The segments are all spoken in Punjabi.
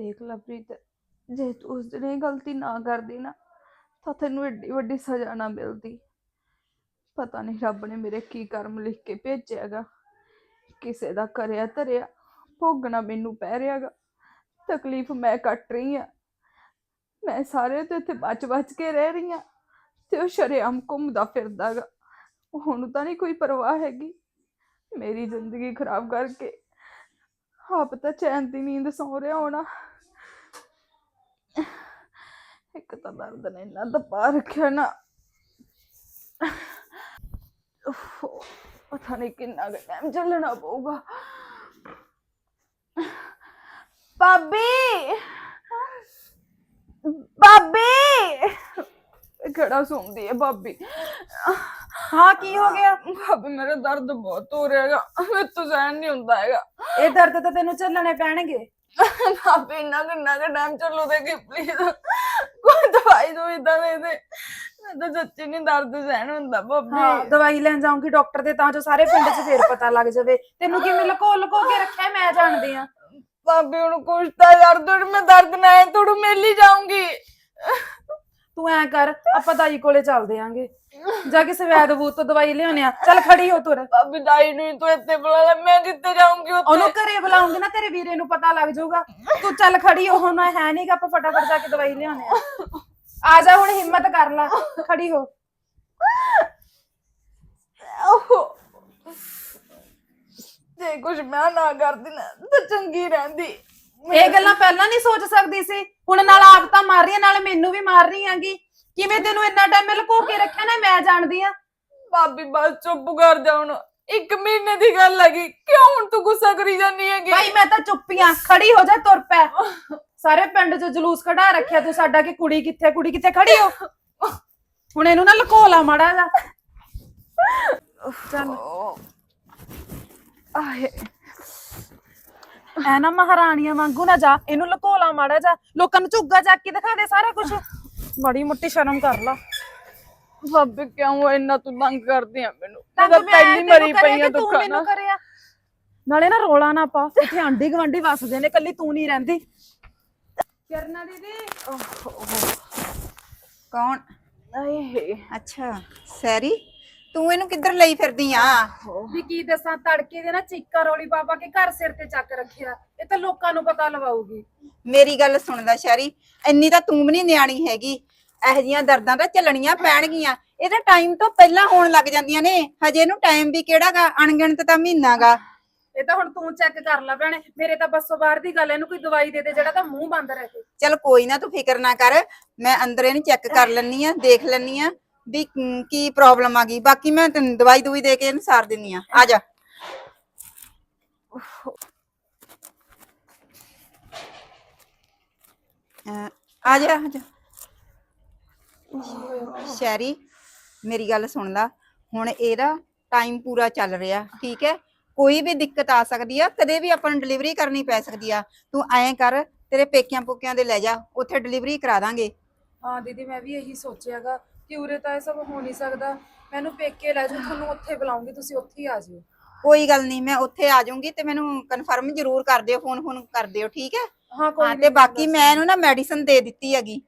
ਦੇਖ ਲੈ ਜੇ ਤੂੰ ਉਸ ਦਿਨ ਇਹ ਗਲਤੀ ਨਾ ਕਰਦੀ ਨਾ, ਤਾਂ ਤੈਨੂੰ ਏਡੀ ਵੱਡੀ ਸਜ਼ਾ ਨਾ ਮਿਲਦੀ। ਪਤਾ ਨਹੀਂ ਰੱਬ ਨੇ ਮੇਰੇ ਕੀ ਕਰਮ ਲਿਖ ਕੇ ਭੇਜਿਆਗਾ ਕਿਸੇ ਦਾ ਕਰਿਆ ਧਰਿਆ, ਭੋਗਣਾ ਮੈਨੂੰ ਪੈ ਰਿਹਾਗਾ ਤਕਲੀਫ ਮੈਂ ਕੱਟ ਰਹੀ ਆ ਮੈਂ ਸਾਰੇ ਤੇ ਇੱਥੇ ਬਚ-ਬਚ ਕੇ ਰਹਿ ਰਹੀ ਆ ਤੇ ਉਹ ਸ਼ਰੇਆਮ ਘੁੰਮਦਾ ਫਿਰਦਾਗਾ ਉਹਨੂੰ ਤਾਂ ਨਹੀਂ ਕੋਈ ਪਰਵਾਹ ਹੈਗੀ। ਮੇਰੀ ਜ਼ਿੰਦਗੀ ਖਰਾਬ ਕਰਕੇ ਆਪ ਤਾਂ ਚੈਨ ਦੀ ਨੀਂਦ ਸੌ ਰਿਹਾ ਹੋਣਾ। ਇੱਕ ਤਾਂ ਦਰਦ ਨੇ ਇੰਨਾ ਦਬਾ ਰੱਖਿਆ ਨਾ। ਉਫ਼, ਪਤਾ ਨਹੀਂ ਕਿੰਨਾ ਟਾਈਮ ਚੱਲਣਾ ਪਊਗਾ। ਭਾਬੀ! ਭਾਬੀ! ਕਿਹੜਾ ਸੁਣਦੀ ਹੈ ਭਾਬੀ? ਹਾਂ ਕੀ ਹੋ ਗਿਆ? ਭਾਬੀ ਮੇਰਾ ਦਰਦ ਬਹੁਤ ਹੋ ਰਿਹਾ ਹੈਗਾ। ਮੇਰੇ ਤੋਂ ਸਹਿਣ ਨਹੀਂ ਹੁੰਦਾ ਹੈਗਾ। ਇਹ ਦਰਦ ਤਾਂ ਤੈਨੂੰ ਚੱਲਣੇ ਪੈਣਗੇ। ਭਾਬੀ ਇੰਨਾ ਕਿੰਨਾ ਕੁ ਟਾਈਮ ਚੱਲੂ ਦੇ ਕਿ ਪਲੀਜ਼ ਦਵਾਈ ਦੋ ਇਦਾਂ ਦੇ ਦੇ ਮੈਂ ਤਾਂ ਸੱਚੀ ਨਹੀਂ ਦਰਦ ਸਹਿਣ ਹੁੰਦਾ ਹਾਂ ਭਾਬੀ ਦਵਾਈ ਲੈਣ ਜਾਊਂਗੀ ਡਾਕਟਰ ਦੇ ਤਾਂ ਜੋ ਸਾਰੇ ਪਿੰਡ 'ਚ ਫੇਰ ਪਤਾ ਲੱਗ ਜਾਵੇ। ਤੈਨੂੰ ਕਿਵੇਂ ਲਕੋ ਲਕੋ ਕੇ ਰੱਖਿਆ ਮੈਂ ਜਾਣਦੀ ਆ। ਭਾਬੀ ਹੁਣ ਕੁਛ ਤਾਂ ਯਾਰ ਤੁੜ ਮੈਂ ਦਰਦ ਨਾ ਹੈ ਤੁੜ ਮਿਲ ਹੀ ਜਾਊਂਗੀ। ਤੂੰ ਐ ਕਰ ਆਪਾਂ ਦਾਈ ਕੋਲੇ ਚੱਲਦੇ ਆਂਗੇ। ਜਾ ਕੇ ਸਵੈਦ ਬੂਤ ਤੋਂ ਦਵਾਈ ਲਿਆਉਣੇ ਆ। ਚੱਲ ਖੜੀ ਹੋ ਤੁਰ। ਭਾਬੀ ਦਾਈ ਨੂੰ ਹੀ ਤੂੰ ਇੱਥੇ ਬੁਲਾ ਲੈ ਮੈਂ ਜਿੱਥੇ ਜਾਊਂਗੀ ਉਹਨੂੰ ਉੱਥੇ ਘਰੇ ਬੁਲਾਉਂਗੇ ਨਾ ਤੇਰੇ ਵੀਰੇ ਨੂੰ ਪਤਾ ਲੱਗ ਜਾਊਗਾ। ਤੂੰ ਚੱਲ ਖੜੀ ਹੋ ਹੁਣ ਹੈ ਨਹੀਂ ਕਿ ਆਪਾਂ ਫਟਾਫਟ ਜਾ ਕੇ ਦਵਾਈ ਲਿਆਉਣੇ ਆ। ਆ ਜਾ ਹੁਣ ਹਿੰਮਤ ਕਰ ਲੈ ਖੜੀ ਹੋ। ਓਹੋ। ਜੇ ਕੁਛ ਮੈਂ ਨਾ ਕਰਦੀ ਨਾ ਤਾਂ ਚੰਗੀ ਰਹਿੰਦੀ। ਇਹ ਗੱਲਾਂ ਪਹਿਲਾਂ ਨਹੀਂ ਸੋਚ ਸਕਦੀ ਸੀ। ਹੁਣ ਨਾਲ ਆਪ ਤਾਂ ਮਾਰ ਰਹੀ ਆ ਨਾਲ ਮੈਨੂੰ ਵੀ ਮਾਰ ਰਹੀ ਆਂਗੀ। ਕਿਵੇਂ ਤੈਨੂੰ ਇੰਨਾ ਟਾਈਮ ਲੁਕੋ ਕੇ ਰੱਖਿਆ ਨਾ ਮੈਂ ਜਾਣਦੀ ਆ। ਭਾਬੀ ਬਸ ਚੁੱਪ ਕਰ ਜਾ ਹੁਣ। ਇੱਕ ਮਹੀਨੇ ਦੀ ਗੱਲ ਹੈਗੀ ਕਿਉਂ ਹੁਣ ਤੂੰ ਗੁੱਸਾ ਕਰੀ ਜਾਂਦੀ ਹੈਗੀ? ਭਾਈ ਮੈਂ ਤਾਂ ਚੁੱਪੀਆਂ ਖੜੀ ਹੋ ਜਾ ਤੁਰ ਪੈ। ਸਾਰੇ ਪਿੰਡ 'ਚ ਜਲੂਸ ਕਢਾ ਰੱਖਿਆ ਤੂੰ ਸਾਡਾ ਕਿ ਕੁੜੀ ਕਿੱਥੇ ਕੁੜੀ ਕਿੱਥੇ ਖੜੀ ਹੋ? ਹੁਣ ਇਹਨੂੰ ਨਾ ਲੁਕੋ ਲਾ ਮਾੜਾ ਜਾ ਚੱਲ। ਆਏ। ਐ ਨਾ ਮਹਾਰਾਣੀਆਂ ਵਾਂਗੂ ਨਾ ਜਾ ਇਹਨੂੰ ਲੁਕੋ ਲਾ ਮਾੜਾ ਜਾ ਲੋਕਾਂ ਨੂੰ ਝੁੱਗਾ ਚੱਕ ਕੇ ਦਿਖਾ ਦੇ ਸਾਰਾ ਕੁਝ ਬੜੀ ਮੁੱਟੀ ਸ਼ਰਮ ਕਰ ਲਾ। ਭਾਬੀ ਕਿਉਂ ਇੰਨਾ ਤੂੰ ਤੰਗ ਕਰਦੀ ਆ ਮੈਨੂੰ? ਤੰਗ ਤਾਂ ਮੈਂ ਪਹਿਲੀ ਮਰੀ ਪਈ ਆ ਦੁੱਖਾਂ ਨਾਲ। ਨਾ ਰੋਲਾ ਨਾ ਪਾ। ਇੱਥੇ ਆਂਡੀ ਗਵਾਂਡੀ ਵਸਦੇ ਨੇ ਕੱਲੀ ਤੂੰ ਨਹੀਂ ਰਹਿੰਦੀ। ਕਰਨਾ ਦੀਦੀ? ਕੌਣ? ਆਏ। ਅੱਛਾ ਸੈਰੀ ਤੂੰ ਇਹਨੂੰ ਕਿੱਧਰ ਲਈ ਫਿਰਦੀ ਆ? ਵੀ ਕੀ ਦੱਸਾਂ ਤੜਕੇ ਦੇ ਨਾ ਚੀਕਾ ਰੋਲੀ ਪਾਪਾ ਕੇ ਘਰ ਸਿਰ ਤੇ ਚੱਕ ਰੱਖਿਆ। ਇਹ ਤਾਂ ਲੋਕਾਂ ਨੂੰ ਪਤਾ ਲਵਾਉਗੀ ਮੇਰੀ ਗੱਲ ਸੁਣਦਾ ਸ਼ੈਰੀ ਇੰਨੀ ਤਾਂ ਤੂੰ ਵੀ ਨਹੀਂ ਨਿਆਣੀ ਹੈਗੀ। ਇਹੋ ਜੀਆਂ ਦਰਦਾਂ ਤਾਂ ਚੱਲਣੀਆਂ ਪੈਣਗੀਆਂ। ਇਹਦਾ ਟਾਈਮ ਤੋਂ ਪਹਿਲਾਂ ਹੋਣ ਲੱਗ ਜਾਂਦੀਆਂ ਨੇ। ਹਜੇ ਇਹਨੂੰ ਟਾਈਮ ਵੀ ਕਿਹੜਾਗਾ? ਅਣਗਿਣਤ ਤਾਂ ਮਹੀਨਾਗਾ। ਇਹ ਤਾਂ ਹੁਣ ਤੂੰ ਚੈੱਕ ਕਰ ਲੈ ਭੈਣੇ। ਮੇਰੇ ਤਾਂ ਬੱਸੋਂ ਬਾਹਰ ਦੀ ਗੱਲ ਇਹਨੂੰ ਕੋਈ ਦਵਾਈ ਦੇ ਦੇ ਜਿਹੜਾ ਤਾਂ ਮੂੰਹ ਬੰਦ ਰਹੇ। ਚਲ ਕੋਈ ਨਾ ਤੂੰ ਫਿਕਰ ਨਾ ਕਰ। ਮੈਂ ਅੰਦਰ ਇਹਨੂੰ ਚੈੱਕ ਕਰ ਲੈਣੀ ਆ ਦੇਖ ਲੈਣੀ ਆ ਵੀ ਕ- ਕੀ ਪ੍ਰੋਬਲਮ ਆ ਗਈ। ਬਾਕੀ ਮੈਂ ਤੈਨੂੰ ਦਵਾਈ ਦੂਈ ਦੇ ਕੇ ਇਹਨੂੰ ਸਾਰ ਦਿੰਨੀ ਆ। ਆ ਜਾ। ਅਹ, ਆ ਜਾ ਆ ਜਾ। ਸ਼ੈਰੀ ਮੇਰੀ ਗੱਲ ਸੁਣ ਲਾ। ਹੁਣ ਇਹਦਾ ਟਾਈਮ ਪੂਰਾ ਚੱਲ ਰਿਹਾ ਠੀਕ ਹੈ? ਕੋਈ ਵੀ ਦਿੱਕਤ ਆ ਸਕਦੀ ਆ ਕਦੇ ਵੀ ਆਪਾਂ ਨੂੰ ਡਿਲੀਵਰੀ ਕਰਨੀ ਪੈ ਸਕਦੀ ਆ। ਤੂੰ ਐਂ ਕਰ ਤੇਰੇ ਪੇਕਿਆਂ ਪੁੱਕਿਆਂ ਦੇ ਲੈ ਜਾ ਉੱਥੇ ਡਿਲੀਵਰੀ ਕਰਾ ਦਾਂਗੇ। ਹਾਂ ਦੀਦੀ ਮੈਂ ਵੀ ਇਹੀ ਸੋਚਿਆਗਾ ਕਿ ਉਰੇ ਤਾਂ ਇਹ ਸਭ ਹੋ ਨਹੀਂ ਸਕਦਾ। ਮੈਨੂੰ ਪੇਕੇ ਲੈ ਜਾਓ ਤੁਹਾਨੂੰ ਉੱਥੇ ਬੁਲਾਉਂਗੀ ਤੁਸੀਂ ਉੱਥੇ ਹੀ ਆ ਜਿਓ। ਕੋਈ ਗੱਲ ਨਹੀਂ ਮੈਂ ਉੱਥੇ ਆ ਜਾਊਂਗੀ ਤੇ ਮੈਨੂੰ ਕਨਫਰਮ ਜ਼ਰੂਰ ਕਰ ਦਿਓ ਫੋਨ ਫੋਨ ਕਰ ਦਿਓ ਠੀਕ ਹੈ? ਹਾਂ ਕੋਈ ਹਾਂ ਤੇ ਬਾਕੀ ਮੈਂ ਇਹਨੂੰ ਨਾ ਮੈਡੀਸਨ ਦੇ ਦਿੱਤੀ ਹੈਗੀ।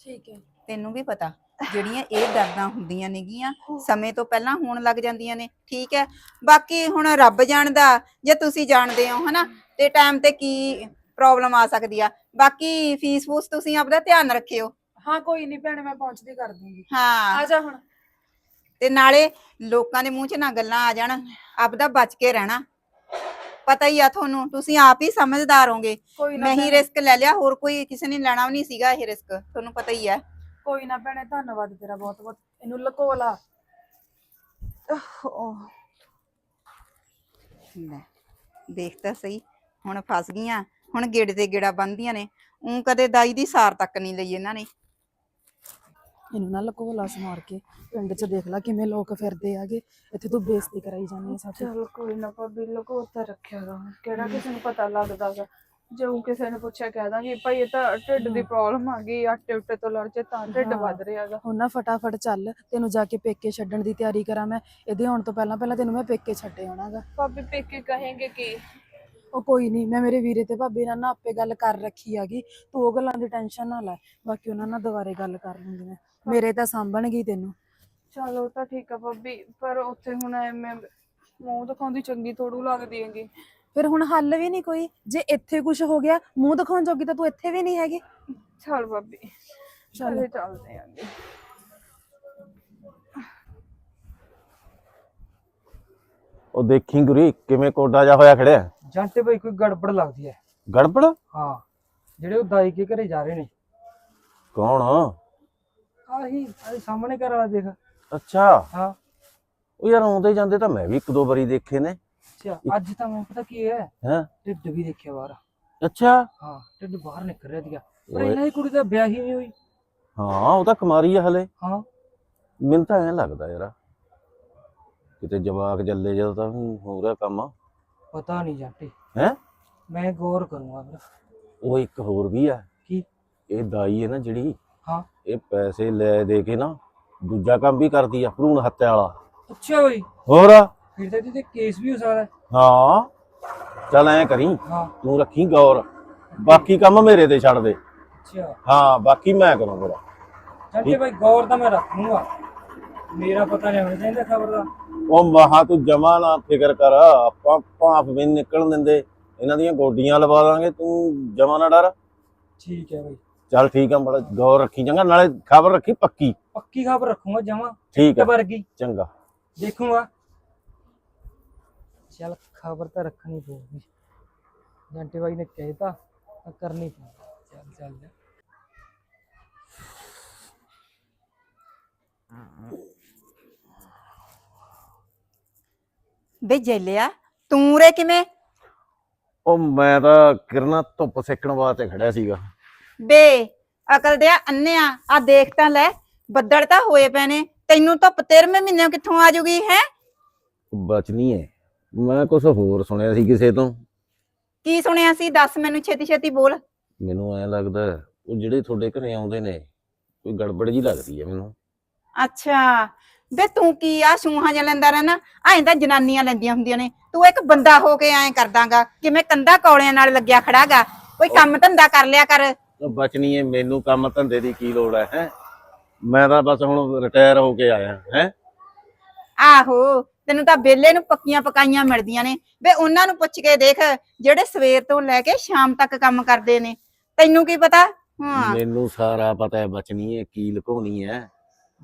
ਠੀਕ ਹੈ। ਤੈਨੂੰ ਵੀ ਪਤਾ। ਜਿਹੜੀਆਂ ਇਹ ਦਰਦਾਂ ਹੁੰਦੀਆਂ ਨੇਗੀਆਂ ਸਮੇਂ ਤੋਂ ਪਹਿਲਾਂ ਹੋਣ ਲੱਗ ਜਾਂਦੀਆਂ ਨੇ ਠੀਕ ਹੈ? ਬਾਕੀ ਹੁਣ ਰੱਬ ਜਾਣਦਾ ਜੇ ਤੁਸੀਂ ਜਾਣਦੇ ਹੋ ਹਨਾ? ਤੇ ਟਾਈਮ ਤੇ ਕੀ ਪ੍ਰੋਬਲਮ ਆ ਸਕਦੀ ਆ? ਬਾਕੀ ਫੀਸ ਫੂਸ ਤੁਸੀਂ ਆਪਦਾ ਧਿਆਨ ਰੱਖਿਓ। ਹਾਂ ਕੋਈ ਨਹੀਂ ਭੈਣੇ ਮੈਂ ਪਹੁੰਚਦੀ ਕਰ ਦੂੰਗੀ। ਹਾਂ। ਆ ਜਾ ਹੁਣ। ਤੇ ਨਾਲੇ ਲੋਕਾਂ ਦੇ ਮੂੰਹ 'ਚ ਨਾ ਗੱਲਾਂ ਆ ਜਾਣ ਆਪਦਾ ਬਚ ਕੇ ਰਹਿਣਾ। ਪਤਾ ਹੀ ਆ ਤੁਹਾਨੂੰ ਤੁਸੀਂ ਆਪ ਹੀ ਸਮਝਦਾਰ ਹੋਗੇ। ਕੋਈ ਨਾ ਮੈਂ ਹੀ ਭੈਣੇ, ਰਿਸਕ ਲੈ ਲਿਆ ਹੋਰ ਕੋਈ ਕਿਸੇ ਨੇ ਲੈਣਾ ਵੀ ਨਹੀਂ ਸੀਗਾ ਇਹ ਰਿਸਕ ਤੁਹਾਨੂੰ ਪਤਾ ਹੀ ਹੈ ਕੋਈ ਨਾ ਭੈਣੇ ਧੰਨਵਾਦ ਤੇਰਾ ਬਹੁਤ ਬਹੁਤ। ਇਹਨੂੰ ਲਕੋ ਲਾ। ਲੈ ਦੇਖ ਤਾਂ ਸਹੀ ਹੁਣ ਫਸ ਗਈਆਂ ਹੁਣ ਗੇੜੇ ਤੇ ਗੇੜਾ ਬੰਦੀਆਂ ਨੇ। ਉਂ ਕਦੇ ਦਾਈ ਦੀ ਸਾਰ ਤੱਕ ਨਹੀਂ ਲਈ ਇਹਨਾਂ ਨੇ। ਇਹਨੂੰ ਨਾ ਲਕੋ ਲਾ ਸਮਾਰ ਕੇ। ਪਿੰਡ 'ਚ ਦੇਖ ਲੈ ਕਿਵੇਂ ਲੋਕ ਫਿਰਦੇ ਆਗੇ। ਇੱਥੇ ਤੂੰ ਬੇਇੱਜ਼ਤੀ ਕਰਾਈ ਜਾਂਦੀ ਹੈ ਸਾਡੀ ਚਲ ਕੋਈ ਨਾ ਭਾਬੀ ਲਕੋ ਉੱਤੇ ਰੱਖਿਆਗਾ ਕਿਹੜਾ ਕਿਸੇ ਨੂੰ ਪਤਾ ਲੱਗਦਾਗਾ ਜੇ ਉਹ ਕਿਸੇ ਨੇ ਪੁੱਛਿਆ ਕਹਿ ਦਾਂਗੇ ਭਾਈ ਇਹ ਤਾਂ ਢਿੱਡ ਦੀ ਪ੍ਰੋਬਲਮ ਆ ਗਈ ਆਟੇ ਉੱਟੇ ਤੋਂ ਲੜ ਜੇ ਤਾਂ ਢਿੱਡ। ਵੱਧ ਰਿਹਾਗਾ ਹੁਣ ਨਾ ਫਟਾਫਟ ਚੱਲ ਤੈਨੂੰ ਜਾ ਕੇ ਪੇਕੇ ਛੱਡਣ ਦੀ ਤਿਆਰੀ ਕਰਾਂ ਮੈਂ ਇਹਦੇ ਆਉਣ ਤੋਂ ਪਹਿਲਾਂ ਪਹਿਲਾਂ ਤੈਨੂੰ ਮੈਂ ਪੇਕੇ ਛੱਡੇ ਆਉਣਾਗਾ ਭਾਬੀ ਪੇਕੇ ਕਹੇਂਗੇ ਕਿ? ਉਹ ਕੋਈ ਨਹੀਂ ਮੈਂ ਮੇਰੇ ਵੀਰੇ ਤੇ ਭਾਬੀ ਨਾਲ ਨਾ ਆਪੇ ਗੱਲ ਕਰ ਰੱਖੀ ਹੈਗੀ ਤੂੰ ਉਹ ਗੱਲਾਂ ਦੀ ਟੈਨਸ਼ਨ ਨਾ ਲੈ ਬਾਕੀ ਉਹਨਾਂ ਨਾਲ ਦੁਬਾਰੇ ਗੱਲ ਕਰ ਲੂੰਗੀ ਮੈਂ ਮੇਰੇ ਤਾਂ ਸਾਂਭਣਗੇ ਹੀ ਤੈਨੂੰ। ਚਲੋ ਤਾਂ ਠੀਕ ਆ ਭਾਬੀ ਪਰ ਉੱਥੇ ਹੁਣ ਐਵੇਂ ਮੂੰਹ ਦਿਖਾਉਂਦੀ ਚੰਗੀ ਥੋੜੂ ਲੱਗਦੀ ਹੈਗੀ। ਫਿਰ ਹੁਣ ਹੱਲ ਵੀ ਨਹੀਂ ਕੋਈ। ਜੇ ਇੱਥੇ ਕੁਝ ਹੋ ਗਿਆ ਮੂੰਹ ਦਿਖਾਉਣ ਜੋਗੀ ਤਾਂ ਤੂੰ ਇੱਥੇ ਵੀ ਨਹੀਂ ਹੈਗੀ। ਚੱਲ ਭਾਬੀ ਚਲੋ। ਚਲੇ ਚੱਲਦੇ ਆਂਗੇ ਉਹ ਦੇਖੀ ਗੁਰੀ ਕਿਵੇਂ ਕੋਡਾ ਜਾ ਹੋਇਆ ਖੜਿਆ? ਜਾਂਟੇ ਭਾਈ ਕੋਈ ਗੜਬੜ ਲੱਗਦੀ ਹੈ ਗੜਬੜ? ਹਾਂ ਜਿਹੜੇ ਉਹ ਦਾਈ ਕੇ ਘਰੇ ਜਾ ਰਹੇ ਨੇ। ਕੌਣ? ਆਹੀ ਆਹੀ ਸਾਹਮਣੇ ਘਰ ਵਾਲਾ ਦੇਖ। ਅੱਛਾ। ਹਾਂ। ਉਹ ਯਾਰ ਆਉਂਦੇ ਜਾਂਦੇ ਤਾਂ ਮੈਂ ਵੀ ਇੱਕ ਦੋ ਵਾਰੀ ਦੇਖੇ ਨੇ। ਅੱਛਾ ਅੱਜ ਤਾਂ ਮੈਂ ਪਤਾ ਕੀ ਹੈ? ਹੈਂ? ਢਿੱਡ ਵੀ ਦੇਖਿਆ ਬਾਹਰ। ਅੱਛਾ? ਹਾਂ ਢਿੱਡ ਬਾਹਰ ਨਿਕਲ ਰਿਹਾ ਸੀਗਾ। ਪਰ ਓਏ। ਇਹਨਾਂ ਦੀ ਕੁੜੀ ਦਾ ਵਿਆਹ ਹੀ ਨਹੀਂ ਹੋਈ। ਹਾਂ ਉਹ ਤਾਂ ਕੁਮਾਰੀ ਆ ਹਲੇ। ਹਾਂ। ਮੈਨੂੰ ਤਾਂ ਐਂ ਲੱਗਦਾ ਯਾਰ ਕਿਤੇ ਜਵਾਕ ਜੱਲੇ ਜਦੋਂ ਤਾਂ ਵੀ ਹੋ ਰਿਹਾ ਕੰਮ। ਪਤਾ ਨਹੀਂ ਜਾਂਟੇ। ਹੈ? ਮੈਂ ਗੌਰ ਕਰੂੰਗਾ ਫਿਰ। ਉਹ ਇੱਕ ਹੋਰ ਵੀ ਆ। ਕੀ? ਇਹ ਦਾਈ ਹੈ ਨਾ ਜਿਹੜੀ ਹਾਂ। ਇਹ ਪੈਸੇ ਲੈ ਦੇ ਕੇ ਨਾ ਦੂਜਾ ਕੰਮ ਵੀ ਕਰਦੀ ਆ ਭਰੂਣ ਹੱਤਿਆ ਵਾਲਾ। ਅੱਛਾ ਬਈ। ਹੋਰ? ਫਿਰ ਤਾਂ ਇਹਦੇ ਤੇ ਕੇਸ ਵੀ ਹੋ ਸਕਦਾ ਹੈ। ਹਾਂ। ਚੱਲ ਐਂ ਕਰੀ ਹਾਂ। ਤੂੰ ਰੱਖੀ ਗੌਰ। ਬਾਕੀ ਕੰਮ ਮੇਰੇ ਤੇ ਛੱਡ ਦੇ। ਅੱਛਾ। ਹਾਂ ਬਾਕੀ ਮੈਂ ਕਰੂੰ ਫਿਰ। ਜਾਂਟੇ ਭਾਈ ਗੌਰ ਤਾਂ ਮੈਂ ਰੱਖੂੰਗਾ ਮੇਰਾ ਪਤਾ ਨਹੀਂ ਹੋਣਾ ਚਾਹੀਦਾ ਖਬਰ ਦਾ। ਉਹ ਮਹਾ ਤੂੰ ਜਮਾ ਨਾ ਫਿਕਰ ਕਰ। ਆਪਾਂ ਭਾਫ ਵੀ ਨਿਕਲਣ ਦਿੰਦੇ। ਇਹਨਾਂ ਦੀਆਂ ਗੋਡੀਆਂ ਲਵਾ ਦਾਂਗੇ ਤੂੰ ਜਮਾ ਨਾ ਡਰ। ਠੀਕ ਹੈ ਭਾਈ ਚੱਲ ਠੀਕ ਆ ਬੜਾ ਗੌਰ ਰੱਖੀ ਚੰਗਾ ਨਾਲੇ ਖਬਰ ਰੱਖੀ ਪੱਕੀ। ਪੱਕੀ ਖਬਰ ਰੱਖੂੰਗਾ ਜਮਾ। ਠੀਕ ਆ। ਵਰਗੀ। ਚੰਗਾ। ਦੇਖੂੰਗਾ। ਚਲ ਖਬਰ ਤਾਂ ਰੱਖਣੀ ਪਊਗੀ। ਜੰਟੇ ਬਾਈ ਨੇ ਕਹਿਤਾ ਤਾਂ ਕਰਨੀ ਪਊਗੀ। ਚੱਲ ਚੱਲ ਜਾ। ਬੇ ਜੇਲਿਆ ਤੂੰ ਰੇ ਕਿਵੇਂ? ਉਹ ਮੈਂ ਤਾਂ ਕਿਰਨਾ ਧੁੱਪ ਸੇਕਣ ਵਾਸਤੇ ਖੜਿਆ ਸੀਗਾ। ਬੇ ਅਕਲ ਦਿਆ ਅੰਨਿਆ ਆ ਦੇਖ ਤਾਂ ਲੈ ਬੱਦਲ ਤਾਂ ਹੋਏ ਪਏ ਨੇ। ਤੈਨੂੰ ਧੁੱਪ 13ਵੇਂ ਮਹੀਨੇ ਕਿੱਥੋਂ ਆ ਜੂਗੀ ਹੈ? ਬਚਨੀ ਹੈ ਮੈਂ ਕੁਝ ਹੋਰ ਸੁਣਿਆ ਸੀ ਕਿਸੇ ਤੋਂ। ਕੀ ਸੁਣਿਆ ਸੀ? ਦੱਸ ਮੈਨੂੰ ਛੇਤੀ ਛੇਤੀ ਬੋਲ। ਮੈਨੂੰ ਐ ਲੱਗਦਾ ਉਹ ਜਿਹੜੇ ਤੁਹਾਡੇ ਘਰੇ ਆਉਂਦੇ ਨੇ ਕੋਈ ਗੜਬੜ ਜੀ ਲੱਗਦੀ ਹੈ ਮੈਨੂੰ। ਅੱਛਾ ਬੇ ਤੂੰ ਕੀ ਆ? ਸੂਹਾਂ ਜਿਹਾ ਲੈਂਦਾ ਰਹਿਣਾ ਐਂ ਤਾਂ ਜਨਾਨੀਆਂ ਲੈਂਦੀਆਂ ਹੁੰਦੀਆਂ ਨੇ। ਤੂੰ ਇੱਕ ਬੰਦਾ ਹੋ ਕੇ ਐਂ ਕਰਦਾਗਾ ਕਿਵੇਂ ਕੰਧਾ ਕੌਲਿਆਂ ਨਾਲ ਲੱਗਿਆ ਖੜਾਗਾ। ਕੋਈ ਕੰਮ ਧੰਦਾ ਕਰ ਲਿਆ ਕਰ। ਬਚਨੀ ਹੈ ਮੈਨੂੰ ਕੰਮ ਧੰਦੇ ਦੀ ਕੀ ਲੋੜ ਹੈ ਹੈ? ਮੈਂ ਤਾਂ ਬਸ ਹੁਣ ਰਿਟਾਇਰ ਹੋ ਕੇ ਆਇਆ ਹੈ? ਆਹੋ ਤੈਨੂੰ ਤਾਂ ਬੇਲੇ ਨੂੰ ਪੱਕੀਆਂ ਪਕਾਈਆਂ ਮਿਲਦੀਆਂ ਨੇ। ਵੇ ਉਹਨਾਂ ਨੂੰ ਪੁੱਛ ਕੇ ਦੇਖ ਜਿਹੜੇ ਸਵੇਰ ਤੋਂ ਲੈ ਕੇ ਸ਼ਾਮ ਤੱਕ ਕੰਮ ਕਰਦੇ ਨੇ। ਤੈਨੂੰ ਕੀ ਪਤਾ? ਹਾਂ। ਮੈਨੂੰ ਸਾਰਾ ਪਤਾ ਹੈ ਬਚਨੀ ਹੈ ਕੀ ਲੁਕਾਉਣੀ ਹੈ।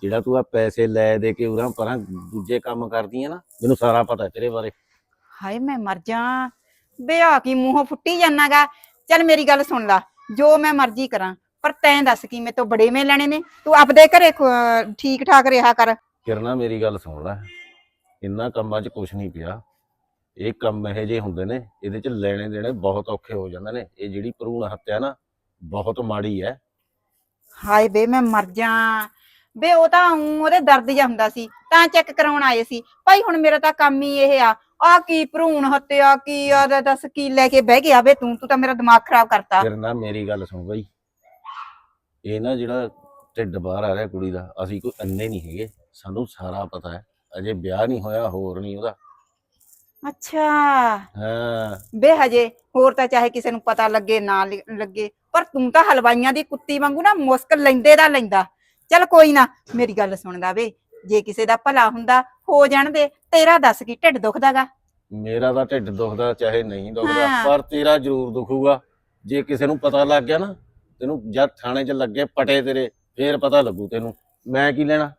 ਜਿਹੜਾ ਤੂੰ ਆ ਪੈਸੇ ਲੈ ਦੇ ਕੇ ਉਰਾਂ ਪਰਾਂ ਦੂਜੇ ਕੰਮ ਕਰਦੀ ਹੈ ਨਾ ਮੈਨੂੰ ਸਾਰਾ ਪਤਾ ਹੈ ਤੇਰੇ ਬਾਰੇ। ਹਾਏ ਮੈਂ ਮਰ ਜਾ। ਬੇ ਆ ਕੀ ਮੂੰਹੋਂ ਫੁੱਟੀ ਜਾਨਾਗਾ। ਚੱਲ ਮੇਰੀ ਗੱਲ ਸੁਣ ਲਾ ਜੋ ਮੈਂ ਮਰਜ਼ੀ ਕਰਾਂ ਪਰ ਤੈਂ ਦੱਸ ਕੀ ਮੇਰੇ ਤੋਂ ਬੜੇਵੇਂ ਲੈਣੇ ਨੇ। ਤੂੰ ਆਪਦੇ ਘਰੇ ਠੀਕ ਠਾਕ ਰਿਹਾ ਕਰ। ਕਿਰਨਾ ਮੇਰੀ ਗੱਲ ਸੁਣ ਲੈ। ਇੰਨਾ ਕੰਮਾਂ 'ਚ ਕੁਝ ਨਹੀਂ ਪਿਆ। ਇਹ ਕੰਮ ਇਹੋ ਜਿਹੇ ਹੁੰਦੇ ਨੇ ਇਹਦੇ 'ਚ ਲੈਣੇ ਦੇਣੇ ਬਹੁਤ ਔਖੇ ਹੋ ਜਾਂਦੇ ਨੇ। ਇਹ ਜਿਹੜੀ ਭਰੂਣ ਹੱਤਿਆ ਨਾ ਬਹੁਤ ਮਾੜੀ ਹੈ ਹਾਏ ਬੇ ਮੈਂ ਮਰ ਜਾ। ਬੇ ਉਹ ਤਾਂ ਊਂ ਉਹਦੇ ਦਰਦ ਜਿਹਾ ਹੁੰਦਾ ਸੀ ਤਾਂ ਚੈੱਕ ਕਰਾਉਣ ਆਏ ਸੀ। ਭਾਈ ਹੁਣ ਮੇਰਾ ਤਾਂ ਕੰਮ ਹੀ ਇਹ ਆ। ਆ ਕੀ ਭਰੂਣ ਹੱਤਿਆ ਕੀ ਆ ਦਾ ਦੱਸ ਕੀ ਲੈ ਕੇ ਬਹਿ ਗਿਆ ਬੇ ਤੂੰ ਤੂੰ ਤਾਂ ਮੇਰਾ ਦਿਮਾਗ ਖਰਾਬ ਕਰਤਾ। ਕਿਰਨਾ ਮੇਰੀ ਗੱਲ ਸੁਣ ਬਈ। ਇਹ ਨਾ ਜਿਹੜਾ ਢਿੱਡ ਬਾਹਰ ਆ ਰਿਹਾ ਕੁੜੀ ਦਾ ਅਸੀਂ ਕੋਈ ਅੰਨੇ ਨਹੀਂ ਹੈਗੇ। ਸਾਨੂੰ ਸਾਰਾ ਪਤਾ ਹੈ ਅਜੇ ਵਿਆਹ ਨਹੀਂ ਹੋਇਆ ਹੋਰ ਨਹੀਂ ਉਹਦਾ। ਅੱਛਾ। ਹਾਂ। ਬੇ ਹਜੇ ਹੋਰ ਤਾਂ ਚਾਹੇ ਕਿਸੇ ਨੂੰ ਪਤਾ ਲੱਗੇ ਨਾ ਲਿ- ਲੱਗੇ। ਪਰ ਤੂੰ ਤਾਂ ਹਲਵਾਈਆਂ ਦੀ ਕੁੱਤੀ ਵਾਂਗੂ ਨਾ ਮੁਸਕ ਲੈਂਦੇ ਦਾ ਲੈਂਦਾ। ਚੱਲ ਕੋਈ ਨਾ ਮੇਰੀ ਗੱਲ ਸੁਣਦਾ ਵੇ। ਜੇ ਕਿਸੇ ਦਾ ਭਲਾ ਹੁੰਦਾ ਹੋ ਜਾਣ ਦੇ ਤੇਰਾ ਦੱਸ ਕੀ ਢਿੱਡ ਦੁਖਦਾਗਾ ਮੇਰਾ ਤਾਂ ਢਿੱਡ ਦੁਖਦਾ ਚਾਹੇ ਨਹੀਂ ਦੁਖਦਾ ਹਾਂ। ਪਰ ਤੇਰਾ ਜ਼ਰੂਰ ਦੁਖੂਗਾ। ਜੇ ਕਿਸੇ ਨੂੰ ਪਤਾ ਲੱਗ ਗਿਆ ਨਾ ਤੈਨੂੰ ਜਦ ਥਾਣੇ 'ਚ ਲੱਗੇ ਪਟੇ ਤੇਰੇ ਫੇਰ ਪਤਾ ਲੱਗੂ ਤੈਨੂੰ। ਮੈਂ ਕੀ ਲੈਣਾ?